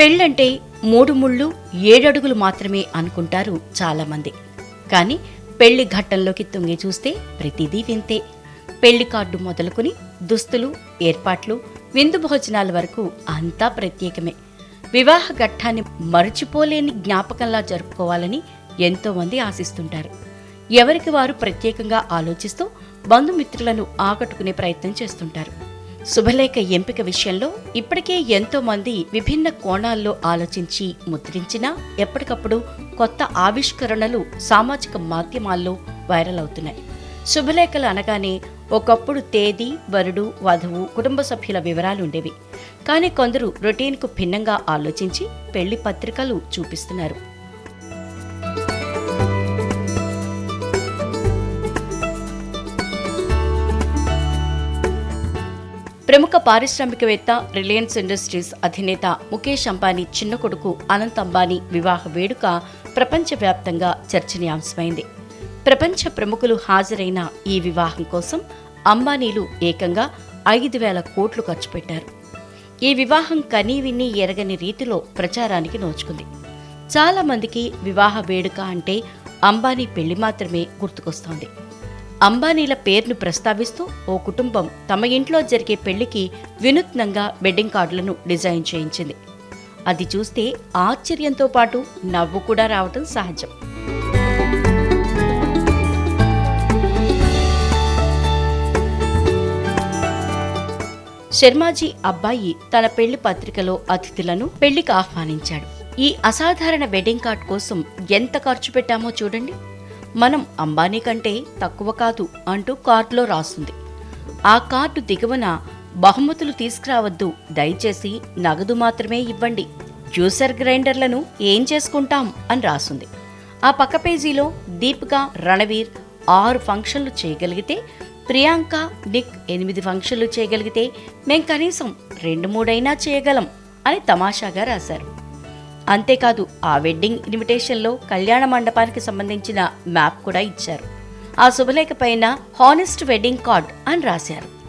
పెళ్ళంటే మూడు ముళ్ళు ఏడడుగులు మాత్రమే అనుకుంటారు చాలామంది. కానీ పెళ్ళి ఘట్టంలోకి తొంగి చూస్తే ప్రతిదీ వింతే. పెళ్ళి కార్డు మొదలుకొని దుస్తులు ఏర్పాట్లు విందు భోజనాల వరకు అంతా ప్రత్యేకమే. వివాహ ఘట్టాన్ని మరచిపోలేని జ్ఞాపకంలా జరుపుకోవాలని ఎంతోమంది ఆశిస్తుంటారు. ఎవరికి వారు ప్రత్యేకంగా ఆలోచిస్తూ బంధుమిత్రులను ఆకట్టుకునే ప్రయత్నం చేస్తుంటారు. శుభలేఖ ఎంపిక విషయంలో ఇప్పటికే ఎంతో మంది విభిన్న కోణాల్లో ఆలోచించి ముద్రించినా ఎప్పటికప్పుడు కొత్త ఆవిష్కరణలు సామాజిక మాధ్యమాల్లో వైరల్ అవుతున్నాయి. శుభలేఖలు అనగానే ఒకప్పుడు తేదీ వరుడు వధువు కుటుంబ సభ్యుల వివరాలు ఉండేవి. కానీ కొందరు రొటీన్కు భిన్నంగా ఆలోచించి పెళ్ళి పత్రికలు చూపిస్తున్నారు. ప్రముఖ పారిశ్రామికవేత్త రిలయన్స్ ఇండస్ట్రీస్ అధినేత ముఖేష్ అంబానీ చిన్న కొడుకు అనంత్ అంబానీ వివాహ వేడుక ప్రపంచవ్యాప్తంగా చర్చనీయాంశమైంది. ప్రపంచ ప్రముఖులు హాజరైన ఈ వివాహం కోసం అంబానీలు ఏకంగా ఐదు వేల కోట్లు ఖర్చు పెట్టారు. ఈ వివాహం కనీ విని ఎరగని రీతిలో ప్రచారానికి నోచుకుంది. చాలా మందికి వివాహ వేడుక అంటే అంబానీ పెళ్ళి మాత్రమే గుర్తుకొస్తోంది. అంబానీల పేరును ప్రస్తావిస్తూ ఓ కుటుంబం తమ ఇంట్లో జరిగే పెళ్ళికి వినూత్నంగా వెడ్డింగ్ కార్డులను డిజైన్ చేయించింది. అది చూస్తే ఆశ్చర్యంతో పాటు నవ్వు కూడా రావటం సహజం. శర్మాజీ అబ్బాయి తన పెళ్ళి పత్రికలో అతిథులను పెళ్ళికి ఆహ్వానించాడు. ఈ అసాధారణ వెడ్డింగ్ కార్డ్ కోసం ఎంత ఖర్చు పెట్టామో చూడండి. మనం అంబానీ కంటే తక్కువ కాదు అంటూ కార్డులో రాస్తుంది. ఆ కార్డు దిగువన బహుమతులు తీసుకురావద్దు దయచేసి నగదు మాత్రమే ఇవ్వండి. జ్యూసర్ గ్రైండర్లను ఏం చేసుకుంటాం అని రాసుంది ఆ పక్క పేజీలో దీపిక రణవీర్ ఆరు ఫంక్షన్లు చేయగలిగితే ప్రియాంక నిక్ ఎనిమిది ఫంక్షన్లు చేయగలిగితే మేం కనీసం రెండు మూడైనా చేయగలం అని తమాషాగా రాశారు. అంతేకాదు ఆ వెడ్డింగ్ ఇన్విటేషన్లో కళ్యాణ మండపానికి సంబంధించిన మ్యాప్ కూడా ఇచ్చారు. ఆ శుభలేఖ పైన హానెస్ట్ వెడ్డింగ్ కార్డ్ అని రాశారు.